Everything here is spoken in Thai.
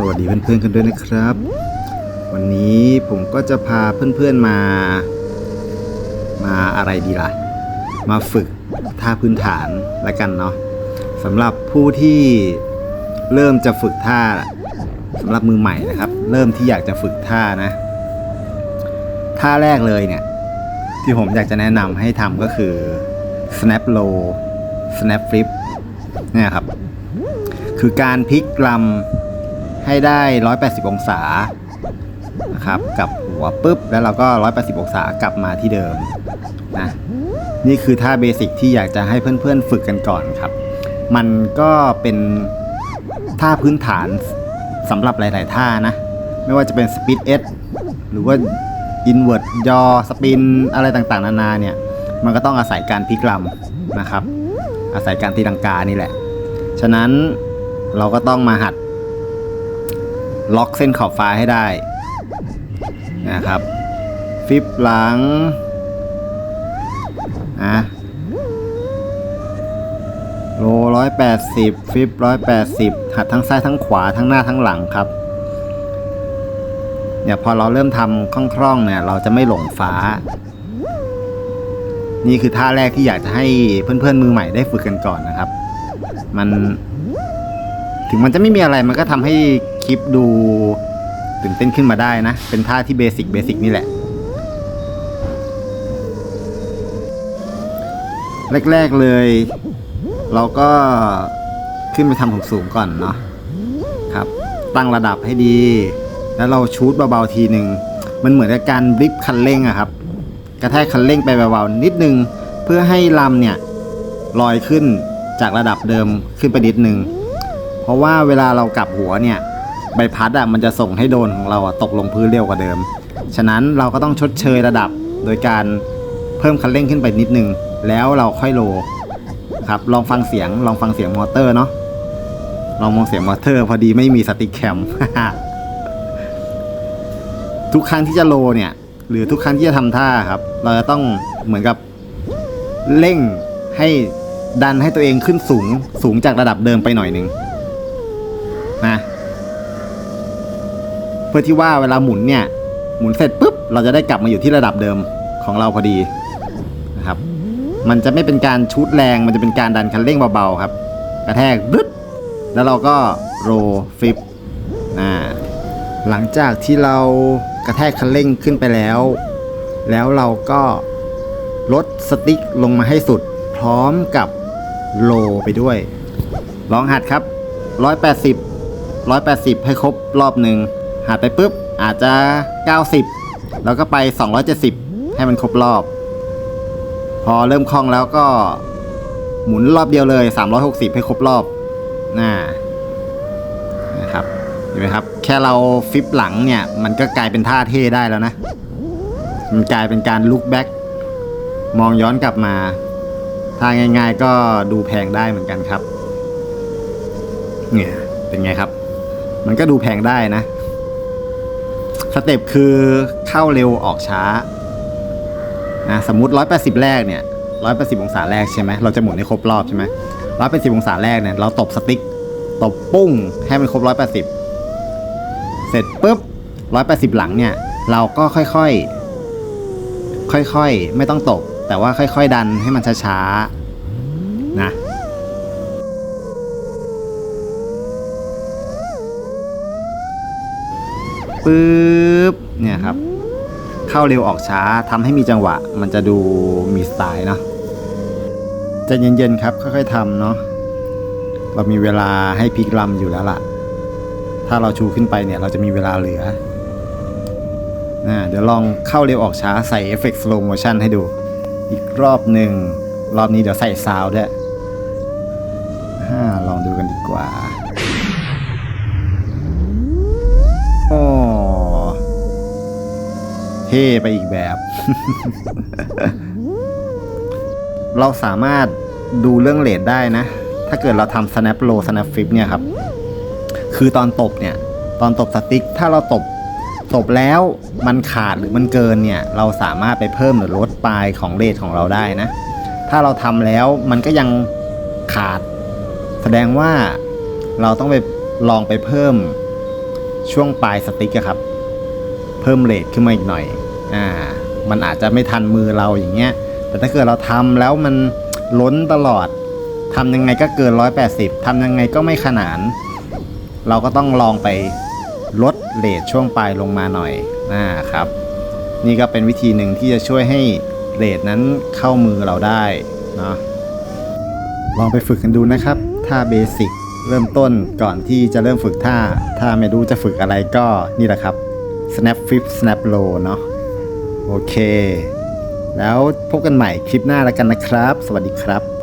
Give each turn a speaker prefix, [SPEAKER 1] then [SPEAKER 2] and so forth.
[SPEAKER 1] สวัสดีเพื่อนๆกันด้วยนะครับ วันนี้ผมก็จะพาเพื่อนๆมา มาอะไรดีล่ะ มาฝึกท่าพื้นฐานละกันเนาะสำหรับผู้ที่เริ่มจะฝึกท่าสำหรับมือใหม่นะครับ เริ่มที่อยากจะฝึกท่านะท่าแรกเลยเนี่ย ที่ผมอยากจะแนะนำให้ทำก็คือ snap low snap flip เนี่ยครับ คือการพลิกลำ ให้ได้ 180 องศานะครับกับหัวปุ๊บ แล้วเราก็ 180 องศากลับมาที่เดิมนะนี่คือท่าเบสิกที่อยากจะให้เพื่อนๆ ฝึกกันก่อนครับ มันก็เป็นท่าพื้นฐานสำหรับหลาย ๆ ท่านะ ไม่ว่าจะเป็นสปีดเอสหรือว่าอินเว r ร์ยอสปินอะไรต่างๆ นานาเนี่ย มันก็ต้องอาศัยการพลิกลำนะครับ อาศัยการตีลังกานี่แหละ ฉะนั้นเราก็ต้องมาหัด ล็อกเส้นขอบฟ้าให้ได้นะครับฟิปหลังอะโลร้อยแปดสิบฟิปร้อยแปดสิบหัดทั้งซ้ายทั้งขวาทั้งหน้าทั้งหลังครับเนี่ยพอเราเริ่มทำคล่องๆเนี่ยเราจะไม่หลงฟ้า นี่คือท่าแรกที่อยากจะให้เพื่อนๆมือใหม่ได้ฝึกกันก่อนนะครับ มัน ถึงมันจะไม่มีอะไรมันก็ทำให้ ลิปดูตื่นเต้นขึ้นมาได้นะ เป็นท่าที่เบสิกเบสิกนี่แหละ แรก ๆเลย เราก็ขึ้นไปทำสูงๆก่อนเนาะครับ ตั้งระดับให้ดี แล้วเราชูดเบาๆทีหนึ่งมันเหมือนกับการบลิฟคันเร่งอะครับ กระแทกคันเร่งไปเบาๆนิดนึง เพื่อให้ลำเนี่ยลอยขึ้นจากระดับเดิมขึ้นไปนิดนึง เพราะว่าเวลาเรากลับหัวเนี่ย ใบพัดอะมันจะส่งให้โดนของเราอะตกลงพื้นเร็วกว่าเดิม ฉะนั้นเราก็ต้องชดเชยระดับโดยการเพิ่มคันเร่งขึ้นไปนิดนึง แล้วเราค่อยโลครับลองฟังเสียงลองฟังเสียงมอเตอร์เนาะลองมองเสียงมอเตอร์ พอดีไม่มีสติกแคมทุกครั้งที่จะโลเนี่ย หรือทุกครั้งที่จะทำท่าครับ เราจะต้องเหมือนกับเร่งให้ดันให้ตัวเองขึ้นสูงสูงจากระดับเดิมไปหน่อยหนึ่งนะ เพื่อที่ว่าเวลาหมุนเนี่ย หมุนเสร็จปุ๊บ เราจะได้กลับมาอยู่ที่ระดับเดิมของเราพอดีนะครับ มันจะไม่เป็นการชุดแรง มันจะเป็นการดันคันเร่งเบาๆครับ กระแทกบึ๊ดแล้วเราก็โรฟลิปอ่าหลังจากที่เรากระแทกคันเร่งขึ้นไปแล้ว แล้วเราก็ลดสติ๊กลงมาให้สุด พร้อมกับโลไปด้วย ลองหัดครับ 180 180 ให้ครบรอบหนึ่ง หัดไปปุ๊บอาจจะ 90 แล้วก็ไป 270 ให้มันครบรอบ พอเริ่มคล่องแล้วก็หมุนรอบเดียวเลย 360 ให้ครบรอบน่านะครับเห็นไหมครับ แค่เราฟิปหลังเนี่ย มันก็กลายเป็นท่าเท่ได้แล้วนะ มันกลายเป็นการลุกแบ็กมองย้อนกลับมาท่าง่าย ๆ ก็ดูแพงได้เหมือนกันครับ เนี่ยเป็นไงครับ มันก็ดูแพงได้นะ สเต็ปคือเข้าเร็วออกช้านะสมมุติ 180 แรกเนี่ย 180 องศาแรกใช่ไหมเราจะหมุนให้ครบรอบใช่ไหม180 องศาแรกเนี่ย เราตบสติ๊กตบปุ้งให้มันครบ 180 เสร็จปุ๊บ 180 หลังเนี่ย เราก็ค่อยๆ ค่อยๆ ไม่ต้องตบ แต่ว่าค่อยๆ ดันให้มันช้าๆ นะ ปึ๊บเนี่ยครับ เข้าเร็วออกช้าทำให้มีจังหวะ มันจะดูมีสไตล์เนาะใจะเย็นๆครับค่อยๆทำเนาะเรามีเวลาให้พลิกลำอยู่แล้วล่ะ ถ้าเราชูขึ้นไปเนี่ยเราจะมีเวลาเหลือนะเดี๋ยวลองเข้าเร็วออกช้าใส่เอฟเฟกต์สโลโมชันให้ดู อีกรอบหนึ่งรอบนี้เดี๋ยวใส่ซาวด์ด้วยอ่าลองดูกันดีกว่า เท่ไปอีกแบบ เราสามารถดูเรื่องเลทได้นะ ถ้าเกิดเราทำ snap low snap flip เนี่ยครับ คือตอนตบเนี่ย ตอนตบสติ๊ก ถ้าเราตบตบแล้วมันขาดหรือมันเกินเนี่ย เราสามารถไปเพิ่มหรือลดปลายของเลทของเราได้นะ ถ้าเราทำแล้วมันก็ยังขาด แสดงว่าเราต้องไปลองไปเพิ่มช่วงปลายสติ๊กครับ พิ่มเรทขึ้นมาอีกหน่อย อ่า มันอาจจะไม่ทันมือเราอย่างเงี้ย แต่ถ้าเกิดเราทำแล้วมันล้นตลอดทำยังไงก็เกิน 180ทำยังไงก็ไม่ขนาน เราก็ต้องลองไปลดเรทช่วงปลายลงมาหน่อย อ่าครับ นี่ก็เป็นวิธีหนึ่งที่จะช่วยให้เรทนั้นเข้ามือเราได้เนาะ ลองไปฝึกกันดูนะครับ ท่าเบสิกเริ่มต้นก่อนที่จะเริ่มฝึกท่า ถ้าไม่รู้จะฝึกอะไรก็นี่แหละครับ snap flip snap low เนาะโอเค แล้วพบกันใหม่คลิปหน้าแล้วกันนะครับ สวัสดีครับ